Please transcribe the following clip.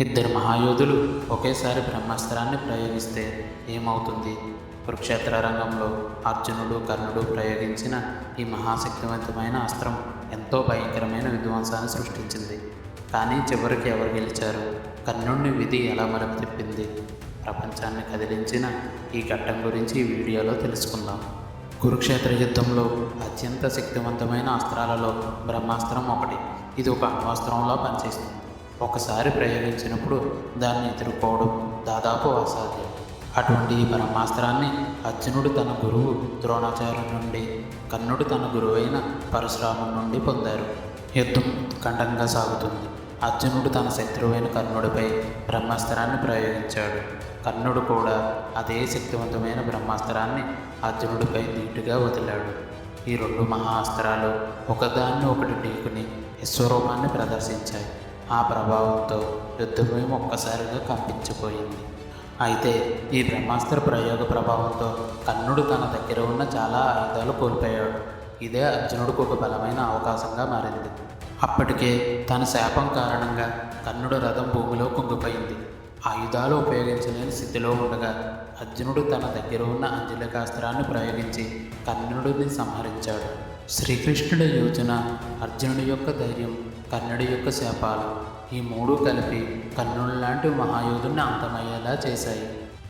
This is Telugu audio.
ఇద్దరు మహాయోధులు ఒకేసారి బ్రహ్మాస్త్రాన్ని ప్రయోగిస్తే ఏమవుతుంది? కురుక్షేత్ర రంగంలో అర్జునుడు కర్ణుడు ప్రయోగించిన ఈ మహాశక్తివంతమైన అస్త్రం ఎంతో భయంకరమైన విధ్వంసాన్ని సృష్టించింది. కానీ చివరికి ఎవరు గెలిచారు? కర్ణుడిని విధి ఎలా మలుపు తిప్పింది? ప్రపంచాన్ని కదిలించిన ఈ ఘట్టం గురించి ఈ వీడియోలో తెలుసుకుందాం. కురుక్షేత్ర యుద్ధంలో అత్యంత శక్తివంతమైన అస్త్రాలలో బ్రహ్మాస్త్రం ఒకటి. ఇది ఒక అణ్వాస్త్రంలా పనిచేస్తుంది. ఒకసారి ప్రయోగించినప్పుడు దాన్ని ఎదుర్కోవడం దాదాపు అసాధ్యం. అటువంటి ఈ బ్రహ్మాస్త్రాన్ని అర్జునుడు తన గురువు ద్రోణాచార్యం నుండి కర్ణుడు తన గురువైన పరశురాముడి నుండి పొందారు. యుద్ధం ఖండంగా సాగుతుంది. అర్జునుడు తన శత్రువైన కర్ణుడిపై బ్రహ్మాస్త్రాన్ని ప్రయోగించాడు. కర్ణుడు కూడా అదే శక్తివంతమైన బ్రహ్మాస్త్రాన్ని అర్జునుడిపై నీటుగా వదిలాడు. ఈ రెండు మహా అస్త్రాలు ఒకదాన్ని ఒకటి ఢీకుని విశ్వరూపాన్ని ప్రదర్శించాయి. ఆ ప్రభావంతో యుద్ధభూమి ఒక్కసారిగా కంపించిపోయింది. అయితే ఈ బ్రహ్మాస్త్ర ప్రయోగ ప్రభావంతో కర్ణుడు తన దగ్గర ఉన్న చాలా ఆయుధాలు కోల్పోయాడు. ఇదే అర్జునుడికి ఒక బలమైన అవకాశంగా మారింది. అప్పటికే తన శాపం కారణంగా కర్ణుడు రథం భూమిలో కుంగిపోయింది. ఆయుధాలు ఉపయోగించలేని స్థితిలో ఉండగా అర్జునుడు తన దగ్గర ఉన్న అంజలికాస్త్రాన్ని ప్రయోగించి కర్ణుడిని సంహరించాడు. శ్రీకృష్ణుడి యోచన అర్జునుడి యొక్క ధైర్యం కర్ణుడి యొక్క శాపాలు ఈ మూడు కలిపి కర్ణుడు లాంటి మహాయోధుని అంతమయ్యేలా చేశాయి.